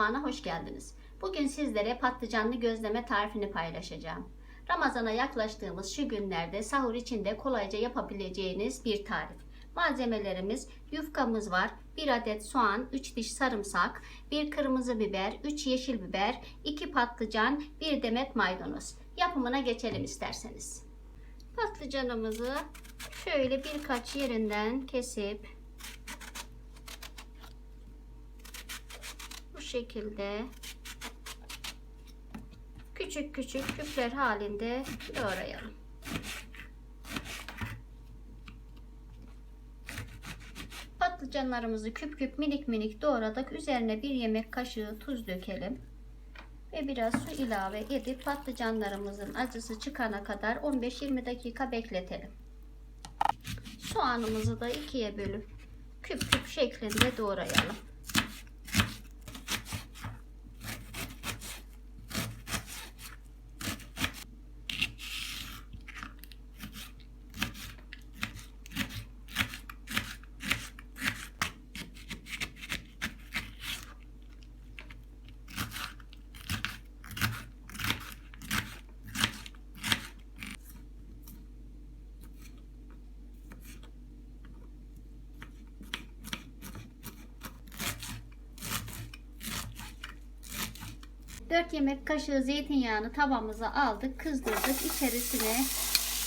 mutfağına hoş geldiniz. Bugün sizlere patlıcanlı gözleme tarifini paylaşacağım. Ramazana yaklaştığımız şu günlerde sahur için de kolayca yapabileceğiniz bir tarif. Malzemelerimiz yufkamız var, 1 adet soğan, 3 diş sarımsak, 1 kırmızı biber, 3 yeşil biber, 2 patlıcan, 1 demet maydanoz. Yapımına geçelim isterseniz. Patlıcanımızı şöyle birkaç yerinden kesip şekilde küçük küçük küpler halinde doğrayalım. Patlıcanlarımızı küp küp minik minik doğradık. Üzerine bir yemek kaşığı tuz dökelim. Ve biraz su ilave edip patlıcanlarımızın acısı çıkana kadar 15-20 dakika bekletelim. Soğanımızı da ikiye bölüp küp küp şeklinde doğrayalım. Dört yemek kaşığı zeytinyağını tavamıza aldık, kızdırdık. İçerisine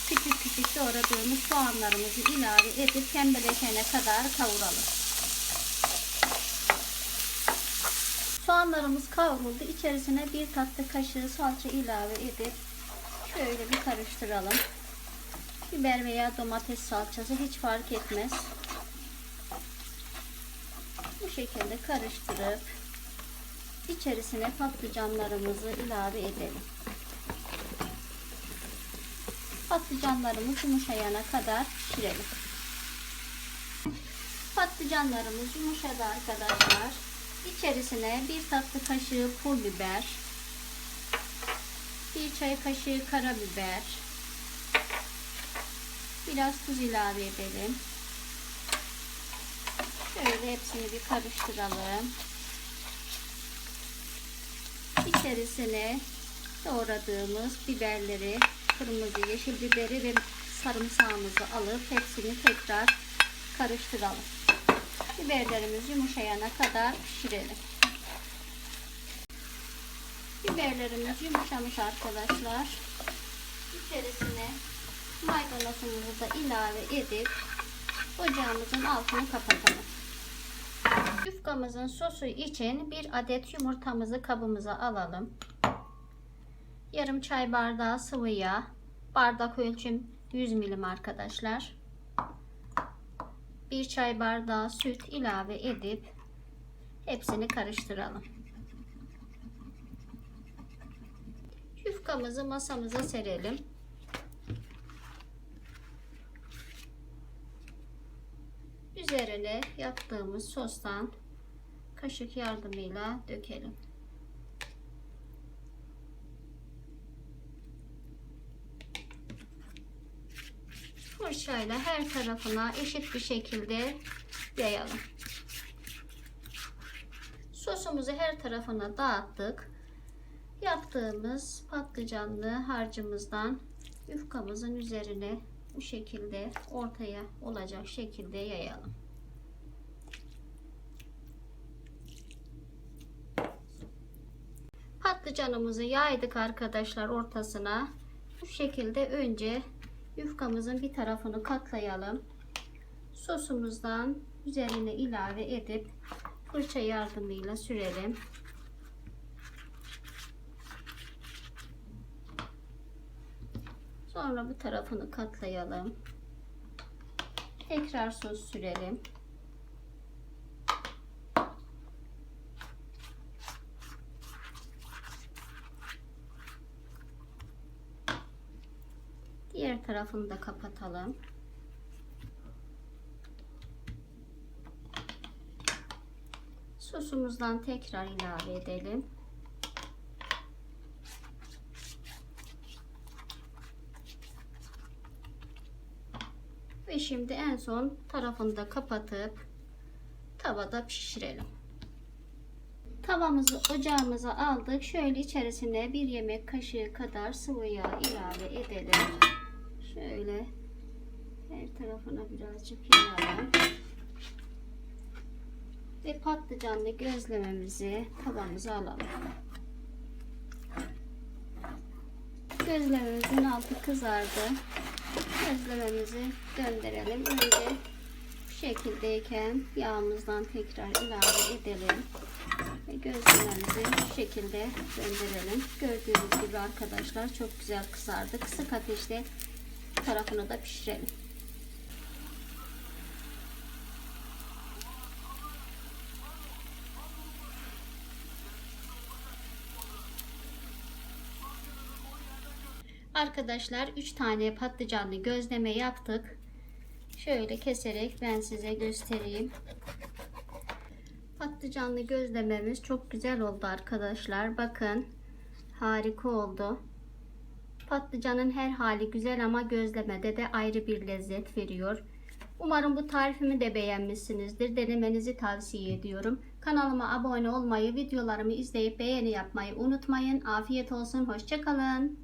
küçük küçük doğradığımız soğanlarımızı ilave edip pembeleşene kadar kavuralım. Soğanlarımız kavruldu. İçerisine bir tatlı kaşığı salça ilave edip şöyle bir karıştıralım. Biber veya domates salçası hiç fark etmez. Bu şekilde karıştırıp içerisine patlıcanlarımızı ilave edelim. Patlıcanlarımız yumuşayana kadar pişirelim. Patlıcanlarımız yumuşadı arkadaşlar. İçerisine bir tatlı kaşığı pul biber, bir çay kaşığı karabiber, biraz tuz ilave edelim. Şöyle hepsini bir karıştıralım. İçerisine doğradığımız biberleri, kırmızı, yeşil biberi ve sarımsağımızı alıp hepsini tekrar karıştıralım. Biberlerimiz yumuşayana kadar pişirelim. Biberlerimiz yumuşamış arkadaşlar. İçerisine maydanozumuzu da ilave edip ocağımızın altını kapatalım. Yufkamızın sosu için bir adet yumurtamızı kabımıza alalım. Yarım çay bardağı sıvı yağ. Bardak ölçüm 100 milim arkadaşlar. Bir çay bardağı süt ilave edip hepsini karıştıralım. Yufkamızı masamıza serelim. Üzerine yaptığımız sostan kaşık yardımıyla dökelim. Fırçayla her tarafına eşit bir şekilde yayalım. Sosumuzu her tarafına dağıttık. Yaptığımız patlıcanlı harcımızdan yufkamızın üzerine bu şekilde ortaya olacak şekilde yayalım. Patlıcanımızı yaydık arkadaşlar ortasına. Bu şekilde önce yufkamızın bir tarafını katlayalım. Sosumuzdan üzerine ilave edip fırça yardımıyla sürelim. Sonra bu tarafını katlayalım. Tekrar sos sürelim. Tarafını da kapatalım. Sosumuzdan tekrar ilave edelim. Ve şimdi en son tarafını da kapatıp tavada pişirelim. Tavamızı ocağımıza aldık. Şöyle içerisine bir yemek kaşığı kadar sıvı yağ ilave edelim. Şöyle her tarafına birazcık yayalım. Ve patlıcanlı gözlememizi tavamıza alalım. Gözlememizin altı kızardı. Gözlememizi gönderelim. Önce bu şekildeyken yağımızdan tekrar ilave edelim. Ve gözlememizi bu şekilde gönderelim. Gördüğünüz gibi arkadaşlar çok güzel kızardı. Kısık ateşte tarafını da pişirelim. Arkadaşlar 3 tane patlıcanlı gözleme yaptık. Şöyle keserek ben size göstereyim. Patlıcanlı gözlememiz çok güzel oldu arkadaşlar. Bakın harika oldu. Patlıcanın her hali güzel ama gözlemede de ayrı bir lezzet veriyor. Umarım bu tarifimi de beğenmişsinizdir. Denemenizi tavsiye ediyorum. Kanalıma abone olmayı, videolarımı izleyip beğeni yapmayı unutmayın. Afiyet olsun, hoşçakalın.